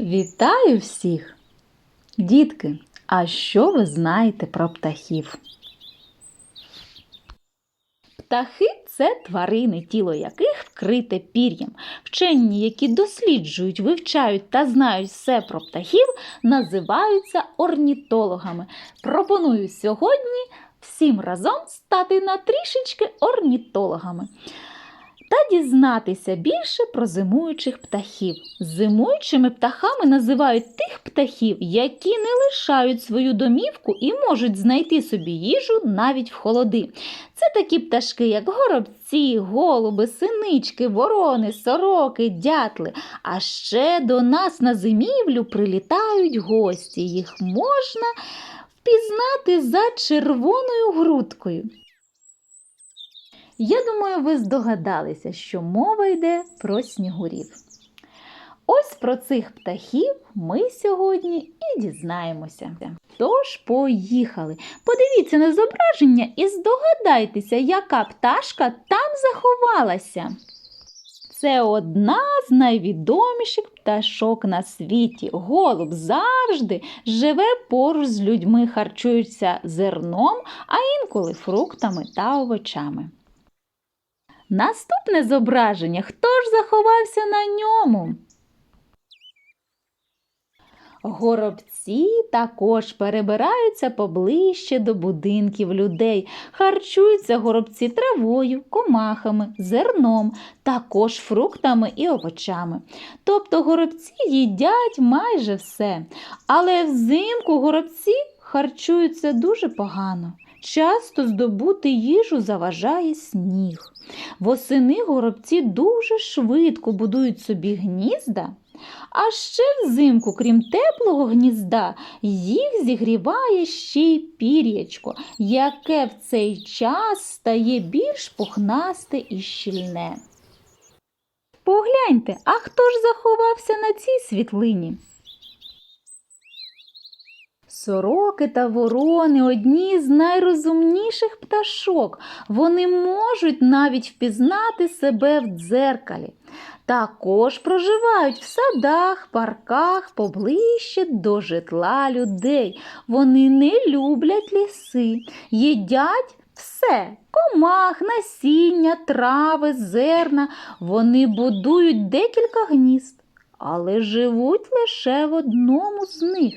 Вітаю всіх! Дітки, а що ви знаєте про птахів? Птахи це тварини, тіло яких вкрите пір'ям. Вчені, які досліджують, вивчають та знають все про птахів, називаються орнітологами. Пропоную сьогодні всім разом стати на трішечки орнітологами та дізнатися більше про зимуючих птахів. Зимуючими птахами називають тих птахів, які не лишають свою домівку і можуть знайти собі їжу навіть в холоди. Це такі пташки, як горобці, голуби, синички, ворони, сороки, дятли. А ще до нас на зимівлю прилітають гості. Їх можна впізнати за червоною грудкою. Я думаю, ви здогадалися, що мова йде про снігурів. Ось про цих птахів ми сьогодні і дізнаємося. Тож, поїхали. Подивіться на зображення і здогадайтеся, яка пташка там заховалася. Це одна з найвідоміших пташок на світі. Голуб завжди живе поруч з людьми, харчується зерном, а інколи фруктами та овочами. Наступне зображення. Хто ж заховався на ньому? Горобці також перебираються поближче до будинків людей, харчуються горобці травою, комахами, зерном, також фруктами і овочами. Тобто горобці їдять майже все. Але взимку горобці харчуються дуже погано. Часто здобути їжу заважає сніг. Восени горобці дуже швидко будують собі гнізда, а ще взимку, крім теплого гнізда, їх зігріває ще й пір'ячко, яке в цей час стає більш пухнасте і щільне. Погляньте, а хто ж заховався на цій світлині? Сороки та ворони одні з найрозумніших пташок. Вони можуть навіть впізнати себе в дзеркалі. Також проживають в садах, парках поближче до житла людей. Вони не люблять ліси, їдять все комах, насіння, трави, зерна. Вони будують декілька гнізд, але живуть лише в одному з них.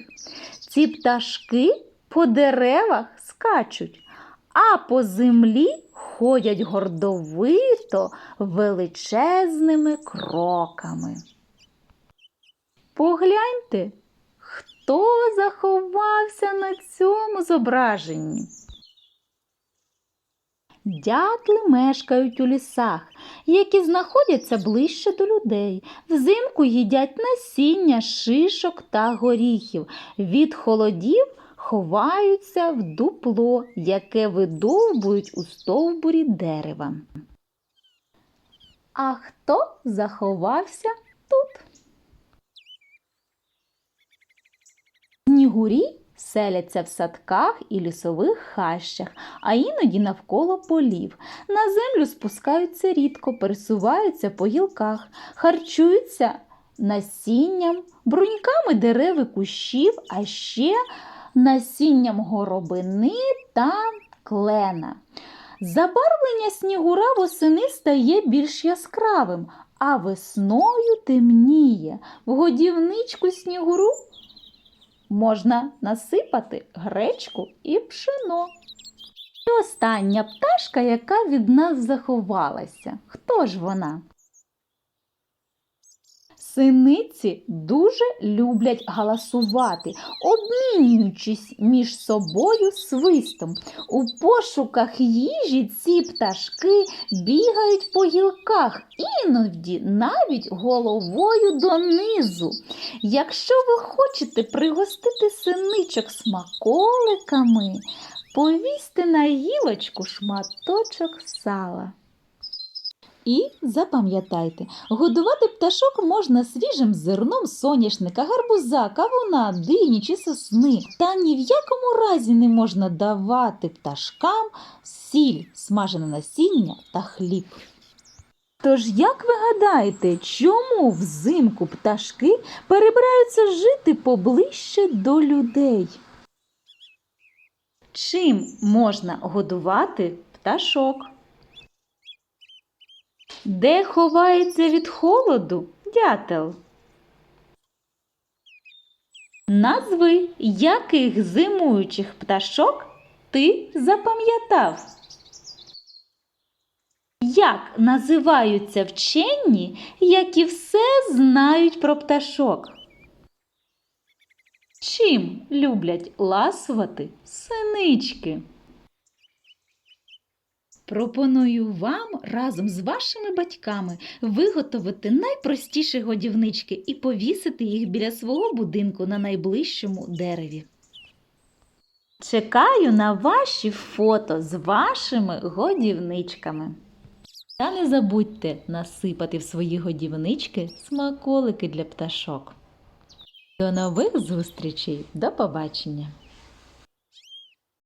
Ці пташки по деревах скачуть, а по землі ходять гордовито величезними кроками. Погляньте, хто заховався на цьому зображенні. Дятли мешкають у лісах, які знаходяться ближче до людей. Взимку їдять насіння, шишок та горіхів. Від холодів ховаються в дупло, яке видовбують у стовбурі дерева. А хто заховався тут? Снігурі селяться в садках і лісових хащах, а іноді навколо полів. На землю спускаються рідко, пересуваються по гілках, харчуються насінням, бруньками дерев і кущів, а ще насінням горобини та клена. Забарвлення снігура восени стає більш яскравим, а весною темніє. В годівничку снігуру можна насипати гречку і пшено. І остання пташка, яка від нас заховалася. Хто ж вона? Синиці дуже люблять галасувати, обмінюючись між собою свистом. У пошуках їжі ці пташки бігають по гілках, іноді навіть головою донизу. Якщо ви хочете пригостити синичок смаколиками, повісьте на гілочку шматочок сала. І запам'ятайте, годувати пташок можна свіжим зерном соняшника, гарбуза, кавуна, дині чи сосни. Та ні в якому разі не можна давати пташкам сіль, смажене насіння та хліб. Тож, як ви гадаєте, чому взимку пташки перебираються жити поближче до людей? Чим можна годувати пташок? Де ховається від холоду дятел? Назви яких зимуючих пташок ти запам'ятав? Як називаються вчені, які все знають про пташок? Чим люблять ласувати синички? Пропоную вам разом з вашими батьками виготовити найпростіші годівнички і повісити їх біля свого будинку на найближчому дереві. Чекаю на ваші фото з вашими годівничками. Та не забудьте насипати в свої годівнички смаколики для пташок. До нових зустрічей, до побачення!